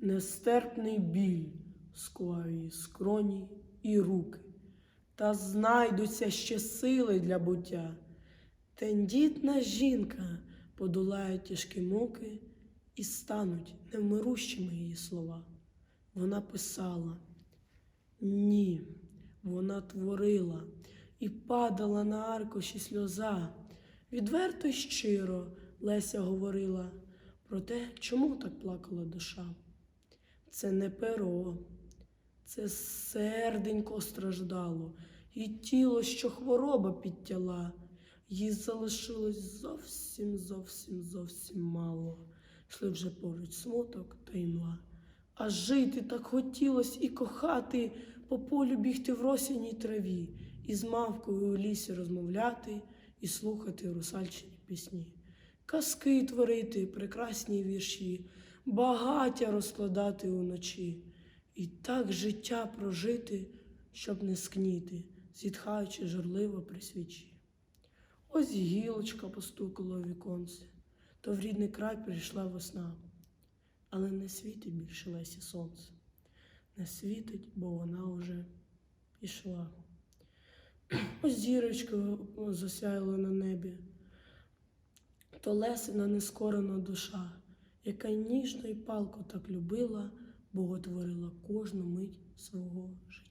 нестерпний біль склав її скроні і руки, та знайдуться ще сили для буття. Тендітна жінка подолає тяжкі муки і стануть невмирущими її слова. Вона писала, ні, вона творила і падала на аркуші сльоза. Відверто й щиро Леся говорила про те, чому так плакала душа. Це не перо, це серденько страждало, і тіло, що хвороба підтяла, їй залишилось зовсім, зовсім, зовсім мало. Йшли вже поруч смуток та імла. А жити так хотілось і кохати, по полю бігти в росяній траві, і з мавкою у лісі розмовляти, і слухати русальчині пісні, казки творити, прекрасні вірші, багаття розкладати уночі, і так життя прожити, щоб не скніти, зітхаючи журливо при свічі. Ось гілочка постукала у віконце, то в рідний край прийшла весна, але не світить більше Лесі сонце, не світить, бо вона уже пішла. Ось зірочка засяяла на небі, то Лесина нескорена душа, яка ніжно й палко так любила, боготворила кожну мить свого життя.